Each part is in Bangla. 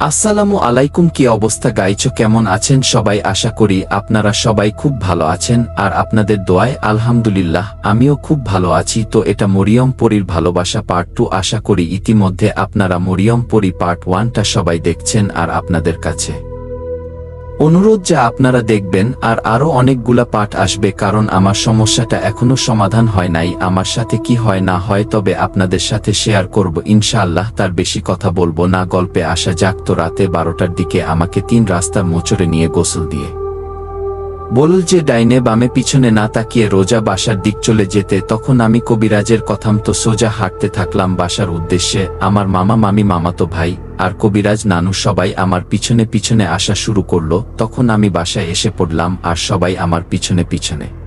আসসালামু আলাইকুম, কি অবস্থা? গাইছো, কেমন আছেন সবাই? আশা করি আপনারা সবাই খুব ভালো আছেন, আর আপনাদের দোয়ায় আলহামদুলিল্লাহ, আমিও খুব ভালো আছি। তো এটা মরিয়ম পরীর ভালোবাসা পার্ট টু আশা করি ইতিমধ্যে আপনারা মরিয়ম পরী পার্ট ওয়ানটা সবাই দেখছেন আর আপনাদের কাছে। অনুরোধ যা আপনারা দেখবেন, আর আরও অনেকগুলা পাঠ আসবে কারণ আমার সমস্যাটা এখনও সমাধান হয় নাই, আমার সাথে কি হয় না হয় তবে আপনাদের সাথে শেয়ার করব, ইনশাআল্লাহ তার বেশি কথা বলব না, গল্পে আসা যাক তো রাতে বারোটার দিকে আমাকে তিন রাস্তার মোচড়ে নিয়ে গোসল দিয়ে। বলল যে ডাইনে বামে পিছনে না তাকিয়ে রোজা বাসার দিক চলে যেতে, তখন আমি কবিরাজের কথাম তো সোজা হাঁটতে থাকলাম বাসার উদ্দেশ্যে। আমার মামা, মামি, মামাতো ভাই, আর কবিরাজ নানু সবাই আমার পিছনে পিছনে আসা শুরু করল। তখন আমি বাসায় এসে পড়লাম, আর সবাই আমার পিছনে পিছনে।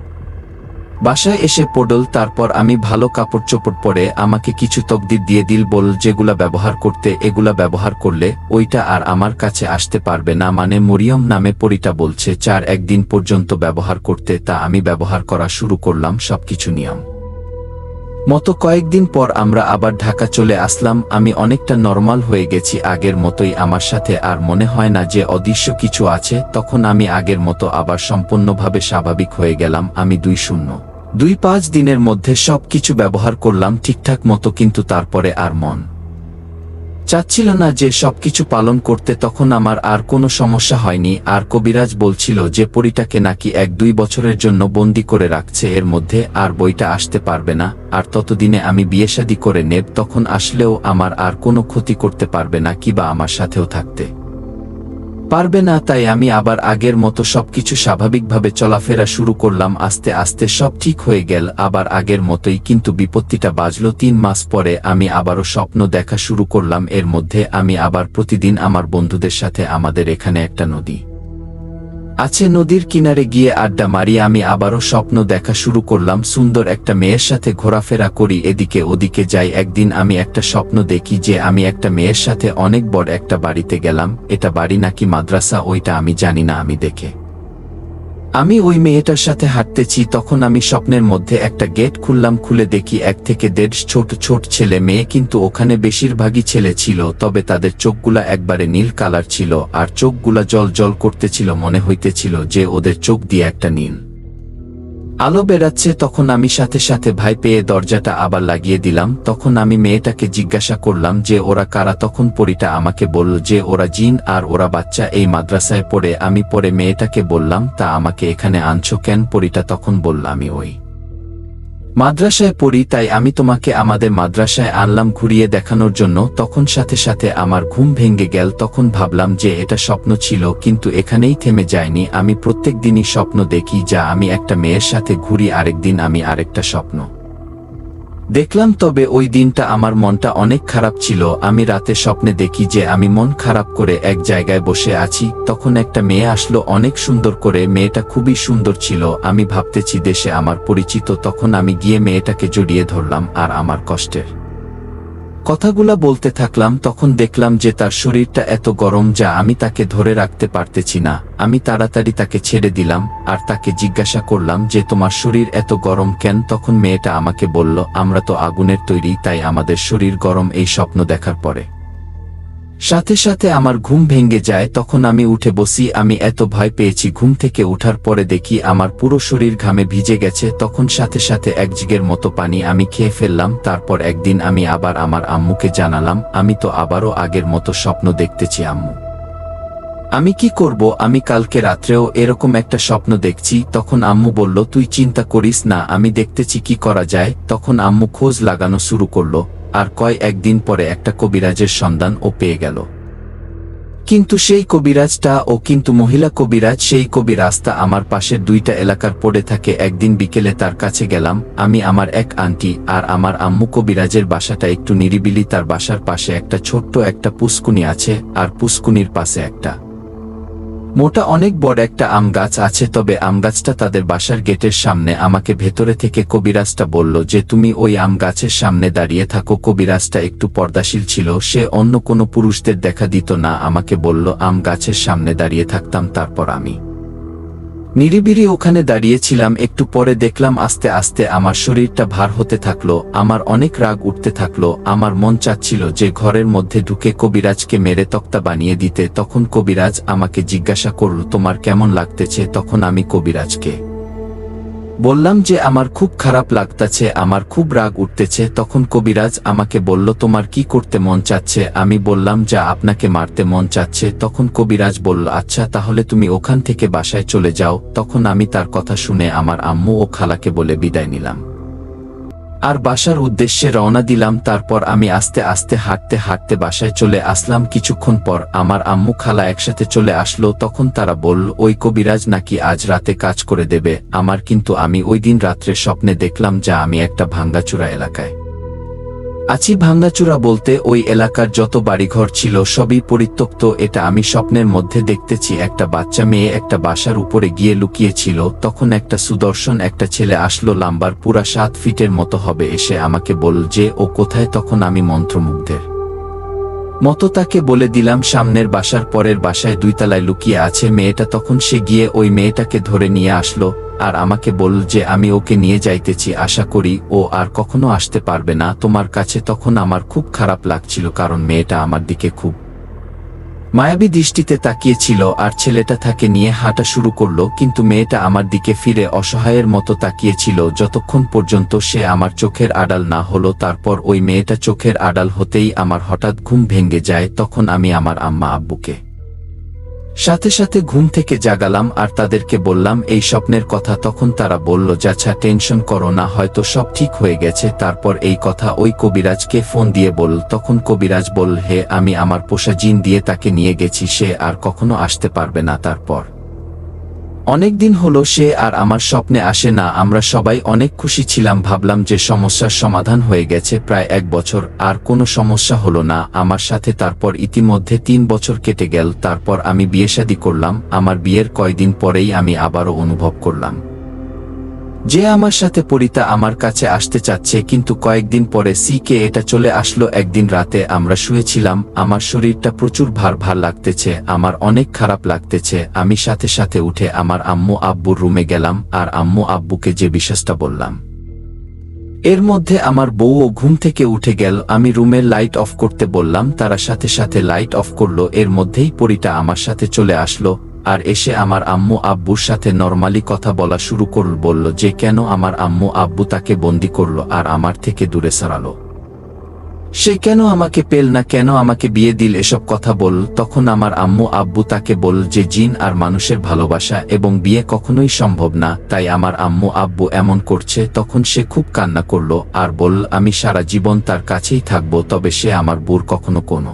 বাসায় এসে পড়ল তারপর আমি ভালো কাপড় চোপড় পরে আমাকে কিছু তকদির দিয়ে দিল বল যেগুলা ব্যবহার করতে, এগুলা ব্যবহার করলে ওইটা আর আমার কাছে আসতে পারবে না। মানে মরিয়ম নামে পরিটা বলছে, চার একদিন পর্যন্ত ব্যবহার করতে, তা আমি ব্যবহার করা শুরু করলাম সবকিছু নিয়ম। মতো কয়েকদিন পর আমরা আবার ঢাকা চলে আসলাম। আমি অনেকটা নর্মাল হয়ে গেছি আগের মতোই। আমার সাথে আর মনে হয় না যে অদৃশ্য কিছু আছে। তখন আমি আগের মতো আবার সম্পূর্ণভাবে স্বাভাবিক হয়ে গেলাম। আমি দুই শূন্য। দুই পাঁচ দিনের মধ্যে সব কিছু ব্যবহার করলাম ঠিকঠাক মতো কিন্তু তারপরে আর মন চাচ্ছিল না যে সবকিছু পালন করতে তখন আমার আর কোনো সমস্যা হয়নি, আর কবিরাজ বলছিল যে পরিটাকে নাকি এক দুই বছরের জন্য বন্দি করে রাখছে, এর মধ্যে আর বইটা আসতে পারবে না, আর ততদিনে আমি বিয়েশাদি করে নেব, তখন আসলেও আমার আর কোনো ক্ষতি করতে পারবে না, কিবা আমার সাথেও থাকতে। পারবে না, তাই আমি আবার আগের মতো সবকিছু স্বাভাবিকভাবে চলাফেরা শুরু করলাম। আস্তে আস্তে সব ঠিক হয়ে গেল, আবার আগের মতোই, কিন্তু বিপত্তিটা বাজল। তিন মাস পরে আমি আবারও স্বপ্ন দেখা শুরু করলাম। এর মধ্যে আমি আবার প্রতিদিন আমার বন্ধুদের সাথে আমাদের এখানে একটা নদী। আছে নদীর কিনারে গিয়ে আড্ডা মারি, আমি আবারও স্বপ্ন দেখা শুরু করলাম, সুন্দর একটা মেয়ের সাথে ঘোরাফেরা করি, এদিকে ওদিকে যাই, একদিন আমি একটা স্বপ্ন দেখি যে আমি একটা মেয়ের সাথে অনেক বড় একটা বাড়িতে গেলাম, এটা বাড়ি নাকি মাদ্রাসা, ওইটা আমি জানি না, আমি দেখে। আমি ওই মেয়েটার সাথে হাঁটতেছি, তখন আমি স্বপ্নের মধ্যে একটা গেট খুললাম, খুলে দেখি এক থেকে দেড় ছোট ছোট ছেলে মেয়ে কিন্তু ওখানে বেশিরভাগই ছেলে ছিল, তবে তাদের চোখগুলা একবারে নীল কালার ছিল, আর চোখগুলা জল জল করতেছিল, মনে হইতেছিল যে ওদের চোখ দিয়ে একটা নীল। আলো বেড়াচ্ছে, তখন আমি সাথে সাথে ভাই পেয়ে দরজাটা আবার লাগিয়ে দিলাম। তখন আমি মেয়েটাকে জিজ্ঞাসা করলাম যে, ওরা কারা? তখন পরিটা আমাকে বলল যে, ওরা জিন আর ওরা বাচ্চা এই মাদ্রাসায় পড়ে। আমি পরে মেয়েটাকে বললাম, তা আমাকে এখানে আনছো কেন? পরিটা তখন বলল, আমি ওই মাদ্রাসায় পড়ি, তাই আমি তোমাকে আমাদের মাদ্রাসায় আনলাম ঘুরিয়ে দেখানোর জন্য। তখন সাথে সাথে আমার ঘুম ভেঙে গেল। তখন ভাবলাম যে এটা স্বপ্ন ছিল, কিন্তু এখানেই থেমে যায়নি। আমি প্রত্যেক দিনই স্বপ্ন দেখি, যা আমি একটা মেয়ের সাথে ঘুরি, আরেকদিন আমি আরেকটা স্বপ্ন। দেখলাম তবে ওই দিনটা আমার মনটা অনেক খারাপ ছিল। আমি রাতে স্বপ্নে দেখি যে আমি মন খারাপ করে এক জায়গায় বসে আছি। তখন একটা মেয়ে আসলো, অনেক সুন্দর করে। মেয়েটা খুবই সুন্দর ছিল। আমি ভাবতেছি দেশে আমার পরিচিত। তখন আমি গিয়ে মেয়েটাকে জড়িয়ে ধরলাম আর আমার কষ্টের কথাগুলা বলতে থাকলাম তখন দেখলাম যে তার শরীরটা এত গরম যা আমি তাকে ধরে রাখতে পারতেছি না। আমি তাড়াতাড়ি তাকে ছেড়ে দিলাম, আর তাকে জিজ্ঞাসা করলাম যে, তোমার শরীর এত গরম কেন? তখন মেয়েটা আমাকে বলল, আমরা তো আগুনের তৈরি, তাই আমাদের শরীর গরম এই স্বপ্ন দেখার পরে। সাথে সাথে আমার ঘুম ভেঙে যায়, তখন আমি উঠে বসি, আমি এত ভয় পেয়েছি, ঘুম থেকে উঠার পরে দেখি আমার পুরো শরীর ঘামে ভিজে গেছে, তখন সাথে সাথে এক জিগের মতো পানি আমি খেয়ে ফেললাম, তারপর একদিন আমি আবার আমার আম্মুকে জানালাম, আমি তো আবারও আগের মতো স্বপ্ন দেখতেছি আম্মু। আমি কি করব, আমি কালকে রাত্রেও এরকম একটা স্বপ্ন দেখছি, তখন আম্মু বলল, তুই চিন্তা করিস না, আমি দেখতেছি কি করা যায়। তখন আম্মু খোঁজ লাগানো শুরু করল আর কয় একদিন পরে একটা কবিরাজের সন্ধান ও পেয়ে গেল। কিন্তু সেই কবিরাজটা ও কিন্তু মহিলা কবিরাজ, সেই কবি রাস্তা আমার পাশের দুইটা এলাকার পড়ে থাকে, একদিন বিকেলে তার কাছে গেলাম, আমি আমার এক আন্টি আর আমার আম্মু কবিরাজের বাসাটা একটু নিরিবিলি, তার বাসার পাশে একটা ছোট্ট একটা পুষ্কুনি আছে, আর পুষ্কুনির পাশে একটা মোটা অনেক বড় একটা আম গাছ আছে, তবে আম গাছটা তাদের বাসার গেটের সামনে। আমাকে ভেতরে থেকে কবিরাজটা বলল যে, তুমি ওই আম গাছের সামনে দাঁড়িয়ে থাকো। কবিরাজটা একটু পর্দাশীল ছিল। সে অন্য কোনো পুরুষদের দেখা দিত না। আমাকে বলল, আম গাছের সামনে দাঁড়িয়ে থাকতাম, তারপর আমি। নিরিবিরি ওখানে দাঁড়িয়েছিলাম, একটু পরে দেখলাম আস্তে আস্তে আমার শরীরটা ভার হতে থাকল, আমার অনেক রাগ উঠতে থাকল, আমার মন চাচ্ছিল যে ঘরের মধ্যে ঢুকে কবিরাজকে মেরে তক্তা বানিয়ে দিতে, তখন কবিরাজ আমাকে জিজ্ঞাসা করল, তোমার কেমন লাগতেছে? তখন আমি কবিরাজকে বললাম যে আমার খুব খারাপ লাগতাছে, আমার খুব রাগ উঠতেছে, তখন কবিরাজ আমাকে বলল, তোমার কি করতে মন চাচ্ছে? আমি বললাম, যা আপনাকে মারতে মন চাচ্ছে। তখন কবিরাজ বলল আচ্ছা তাহলে তুমি ওখান থেকে বাসায় চলে যাও। তখন আমি তার কথা শুনে আমার আম্মু ও খালাকে বলে বিদায় নিলাম। আর বাসার উদ্দেশ্যে রওনা দিলাম, তারপর আমি আস্তে আস্তে হাঁটতে হাঁটতে বাসায় চলে আসলাম। কিছুক্ষণ পর আমার আম্মু খালা একসাথে চলে আসলো, তখন তারা বলল, ওই কবিরাজ নাকি আজ রাতে কাজ করে দেবে? আমার কিন্তু আমি ওই দিন রাত্রে স্বপ্নে দেখলাম যা আমি একটা ভাঙ্গাচূড়া এলাকায়। আছি ভাঙ্গাচূড়া বলতে ওই এলাকার যত বাড়িঘর ছিল সবই পরিত্যক্ত, এটা আমি স্বপ্নের মধ্যে দেখতেছি। একটা বাচ্চা মেয়ে একটা বাসার উপরে গিয়ে লুকিয়েছিল, তখন একটা সুদর্শন একটা ছেলে আসলো লাম্বার পুরা সাত ফিটের মতো হবে, এসে আমাকে বলল যে, ও কোথায়? তখন আমি মন্ত্রমুগ্ধের মতো তাকে বলে দিলাম সামনের বাসার পরের বাসায় দুইতলায় লুকিয়ে আছে মেয়েটা। তখন সে গিয়ে ওই মেয়েটাকে ধরে নিয়ে আসলো আর আমাকে বলল যে আমি ওকে নিয়ে যাইতেছি, আশা করি ও আর কখনো আসতে পারবে না। তোমার কাছে তখন আমার খুব খারাপ লাগছিল কারণ মেয়েটা আমার দিকে খুব মায়াবী দৃষ্টিতে তাকিয়েছিল আর ছেলেটা তাকে নিয়ে হাঁটা শুরু করল, কিন্তু মেয়েটা আমার দিকে ফিরে অসহায়ের মতো তাকিয়েছিল যতক্ষণ পর্যন্ত সে আমার চোখের আড়াল না হলো। তারপর ওই মেয়েটা চোখের আড়াল হতেই আমার হঠাৎ ঘুম ভেঙে যায়, তখন আমি আমার আম্মা আব্বুকে সাথে সাথে ঘুম থেকে জাগালাম আর তাদেরকে বললাম, এই স্বপ্নের কথা তখন তারা বলল যাচ্ছা টেনশন করো না, হয়তো সব ঠিক হয়ে গেছে। তারপর এই কথা ওই কবিরাজকে ফোন দিয়ে বলল তখন কবিরাজ বল হে, আমি আমার পোষা জিন দিয়ে তাকে নিয়ে গেছি, সে আর কখনো আসতে পারবে না। তারপর অনেক দিন হলো সে আর আমার স্বপ্নে আসে না, আমরা সবাই অনেক খুশি ছিলাম, ভাবলাম যে সমস্যার সমাধান হয়ে গেছে প্রায় এক বছর, আর কোনো সমস্যা হলো না, আমার সাথে তারপর ইতিমধ্যে তিন বছর কেটে গেল, তারপর আমি বিয়ে করলাম, আমার বিয়ের কয়দিন পরেই আমি আবারও অনুভব করলাম। যে আমার সাথে পরিতা আমার কাছে আসতে চাচ্ছে কিন্তু কয়েকদিন পরে সি কে এটা চলে আসলো। একদিন রাতে আমরা শুয়েছিলাম, আমার শরীরটা প্রচুর ভার ভার লাগতেছে, আমার অনেক খারাপ লাগতেছে। আমি সাথে সাথে উঠে আমার আম্মু আব্বুর রুমে গেলাম আর আম্মু আব্বুকে যে বিশ্বাসটা বললাম। এর মধ্যে আমার বউও ঘুম থেকে উঠে গেল, আমি রুমের লাইট অফ করতে বললাম, তারা সাথে সাথে লাইট অফ করল, এর মধ্যেই পরিটা আমার সাথে চলে আসলো। আর এসে আমার আম্মু আব্বুর সাথে নরমালি কথা বলা শুরু করল, বলল, যে কেন আমার আম্মু আব্বু তাকে বন্দি করল আর আমার থেকে দূরে সরালো? সে কেন আমাকে পেল না, কেন আমাকে বিয়ে দিল? এসব কথা বল, তখন আমার আম্মু আব্বু তাকে বল যে জিন আর মানুষের ভালোবাসা এবং বিয়ে কখনোই সম্ভব না, তাই আমার আম্মু আব্বু এমন করছে, তখন সে খুব কান্না করল আর বল আমি সারা জীবন তার কাছেই থাকব, তবে সে আমার বুর কখনো কোনো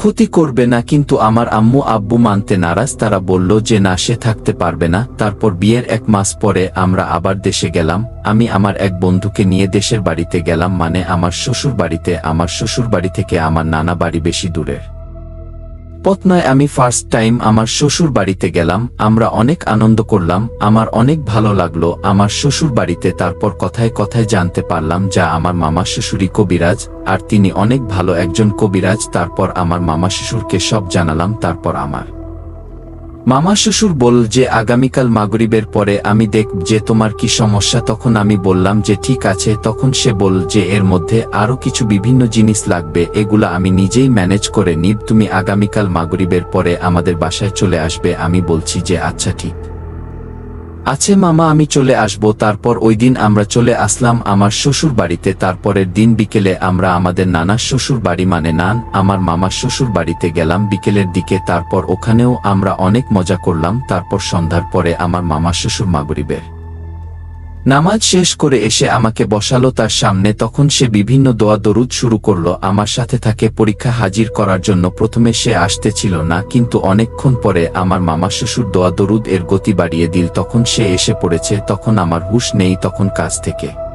ক্ষতি করবে না, কিন্তু আমার আম্মু আব্বু মানতে নারাজ। তারা বলল যে, না, সে থাকতে পারবে না। তারপর বিয়ের এক মাস পরে আমরা আবার দেশে গেলাম। আমি আমার এক বন্ধুকে নিয়ে দেশের বাড়িতে গেলাম মানে আমার শ্বশুর বাড়িতে আমার শ্বশুর বাড়ি থেকে আমার নানা বাড়ি বেশি দূরের। পথ নয় আমি ফার্স্ট টাইম আমার শ্বশুর বাড়িতে গেলাম, আমরা অনেক আনন্দ করলাম, আমার অনেক ভালো লাগল, আমার শ্বশুর বাড়িতে তারপর কথায় কথায় জানতে পারলাম যা আমার মামা শ্বশুরই কবিরাজ, আর তিনি অনেক ভালো একজন কবিরাজ, তারপর আমার মামা শ্বশুরকে সব জানালাম, তারপর আমার মামা শ্বশুর বল যে আগামীকাল মাগরিবের পরে আমি দেখ যে তোমার কি সমস্যা, তখন আমি বললাম যে ঠিক আছে, তখন সে বল যে এর মধ্যে আরও কিছু বিভিন্ন জিনিস লাগবে, এগুলো আমি নিজেই ম্যানেজ করে নিব, তুমি আগামীকাল মাগরিবের পরে আমাদের বাসায় চলে আসবে, আমি বলছি যে আচ্ছা ঠিক। আছে মামা, আমি চলে আসব। তারপর ওই দিন আমরা চলে আসলাম আমার শ্বশুর বাড়িতে। তারপরের দিন বিকেলে আমরা আমাদের নানা শ্বশুর বাড়ি মানে নান, আমার মামার শ্বশুর বাড়িতে গেলাম বিকেলের দিকে। তারপর ওখানেও আমরা অনেক মজা করলাম। তারপর সন্ধ্যার পরে আমার মামার শ্বশুর মাগরিবের নামাজ শেষ করে এসে আমাকে বসালো তার সামনে, তখন সে বিভিন্ন দোয়া দরুদ শুরু করল, আমার সাথে তাকে পরীক্ষা হাজির করার জন্য প্রথমে সে আসতে ছিল না, কিন্তু অনেকক্ষণ পরে আমার মামা শ্বশুর দোয়া দরুদ এর গতি বাড়িয়ে দিল, তখন সে এসে পড়েছে, তখন আমার হুশ নেই, তখন কাজ থেকে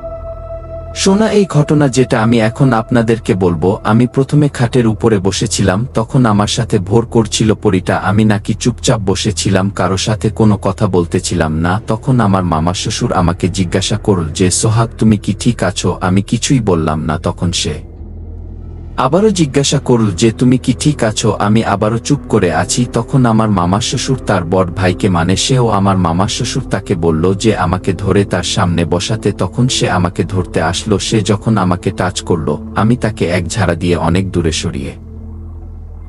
শোনা এই ঘটনা যেটা আমি এখন আপনাদেরকে বলব। আমি প্রথমে খাটের উপরে বসেছিলাম, তখন আমার সাথে ভোর করছিল পরিটা, আমি নাকি চুপচাপ বসেছিলাম, কারও সাথে কোনো কথা বলতেছিলাম না। তখন আমার মামা শ্বশুর আমাকে জিজ্ঞাসা করল যে, সোহাগ তুমি কি ঠিক আছো? আমি কিছুই বললাম না, তখন সে আবারও জিজ্ঞাসা করল যে তুমি কি ঠিক আছো? আমি আবারও চুপ করে আছি। তখন আমার মামা শ্বশুর তার বড় ভাইকে মানে সেও আমার মামা শ্বশুর তাকে বলল যে আমাকে ধরে তার সামনে বসাতে। তখন সে আমাকে ধরতে আসলো। সে যখন আমাকে টাচ করল, আমি তাকে এক ঝাড়া দিয়ে অনেক দূরে সরিয়ে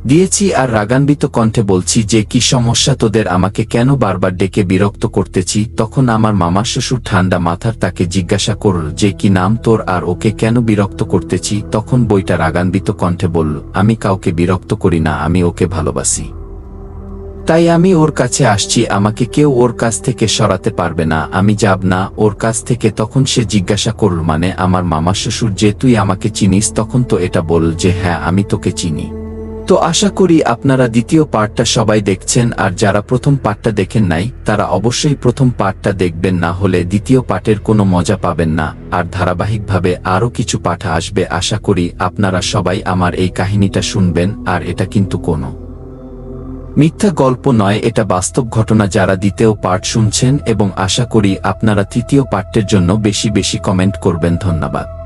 দিয়েছি আর রাগান্বিত কণ্ঠে বলছি যে, কি সমস্যা তোদের? আমাকে কেন বারবার ডেকে বিরক্ত করতেছি? তখন আমার মামা শ্বশুর ঠান্ডা মাথার তাকে জিজ্ঞাসা করল যে, কি নাম তোর? আর ওকে কেন বিরক্ত করতেছি? তখন বইটা রাগান্বিত কণ্ঠে বলল, আমি কাউকে বিরক্ত করি না, আমি ওকে ভালোবাসি। তাই আমি ওর কাছে আসছি, আমাকে কেউ ওর কাছ থেকে সরাতে পারবে না, আমি যাব না। ওর কাছ থেকে তখন সে জিজ্ঞাসা করল মানে আমার মামা শ্বশুর যে তুই আমাকে চিনিস? তখন তো এটা বল যে হ্যাঁ আমি তোকে চিনি। তো আশা করি আপনারা দ্বিতীয় পার্টটা সবাই দেখছেন, আর যারা প্রথম পার্টটা দেখেন নাই, তারা অবশ্যই প্রথম পার্টটা দেখবেন, না হলে দ্বিতীয় পার্টের কোনো মজা পাবেন না। আর ধারাবাহিকভাবে আরও কিছু পাঠ আসবে, আশা করি আপনারা সবাই আমার এই কাহিনীটা শুনবেন, আর এটা কিন্তু কোনো মিথ্যা গল্প নয়, এটা বাস্তব ঘটনা যারা দ্বিতীয় পার্ট শুনছেন, এবং আশা করি আপনারা তৃতীয় পার্টের জন্য বেশি বেশি কমেন্ট করবেন। ধন্যবাদ।